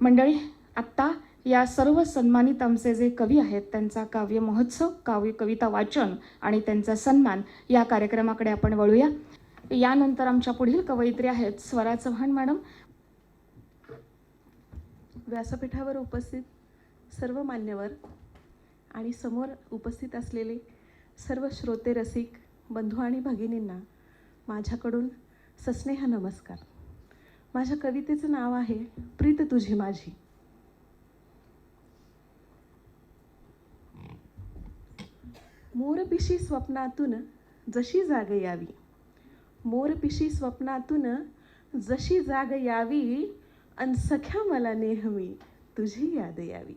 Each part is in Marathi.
मंडळी आत्ता या सर्व सन्मानित आमचे जे कवी आहेत त्यांचा काव्य महोत्सव काव्य कविता वाचन आणि त्यांचा सन्मान या कार्यक्रमाकडे आपण वळूया. यानंतर आमच्या पुढील कवयित्री आहेत स्वरा चव्हाण मॅडम. व्यासपीठावर उपस्थित सर्व मान्यवर आणि समोर उपस्थित असलेले सर्व श्रोते रसिक बंधू आणि भगिनींना माझ्याकडून सस्नेह नमस्कार. माझ्या कवितेचं नाव आहे प्रीत तुझी माझी. मोरपिशी स्वप्नातून जशी जाग यावी मोरपिशी स्वप्नातून जशी जाग यावी अन सख्या मला नेहमी तुझी याद यावी.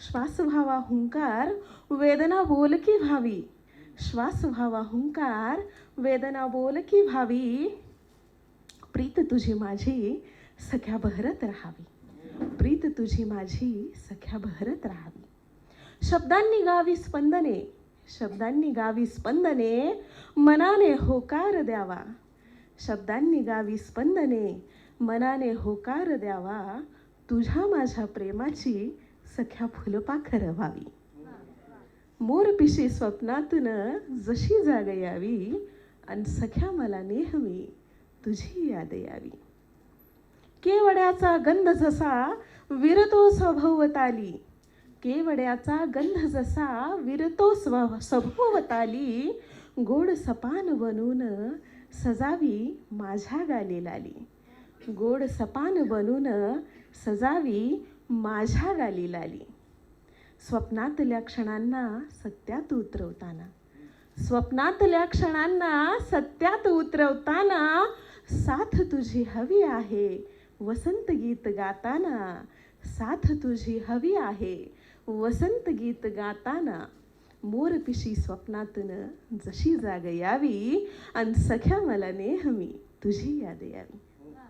श्वास व्हावा हुंकार वेदना बोलकी व्हावी श्वास व्हावा हुंकार वेदना बोल की भावी प्रीत तुझी माझी सख्या बहरत राहावी. प्रीत तुझी माझी सख्या बहरत राहावी. शब्दांनी गावी स्पंदने शब्दांनी गावी स्पंदने मनाने होकार द्यावा. शब्दांनी गावी स्पंदने मनाने होकार द्यावा. तुझ्या माझ्या प्रेमाची सख्या फुलपाखर व्हावी. मोरपिशी स्वप्नातून जशी जाग यावी आणि सख्या मला नेहमी तुझी याद यावी. केवड्याचा गंध जसा विरतो स्वभोवताली केवड्याचा गंध जसा विरतो स्व सभोवताली गोड सपान बनून सजावी माझ्या गाली लाली. गोड सपान बनून सजावी माझ्या गाली लाली. स्वप्नातल्या क्षणांना सत्यात उतरवताना. स्वप्नातल्या क्षणांना सत्यात उतरवताना साथ तुझी हवी आहे. वसंत गीत गाताना साथ तुझी हवी आहे. वसंत गीत गाताना मोरपिशी स्वप्नातून जशी जाग यावी आणि सख्या मला नेहमी तुझी याद यावी.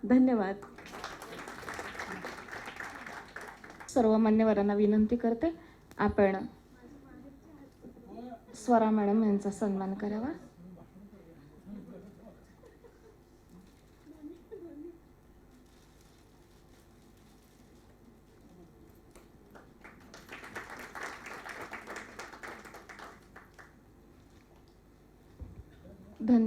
धन्यवाद. सर्व मान्यवरांना विनंती करते. आपण स्वरा मॅडम यांचा सन्मान करावा. धन्य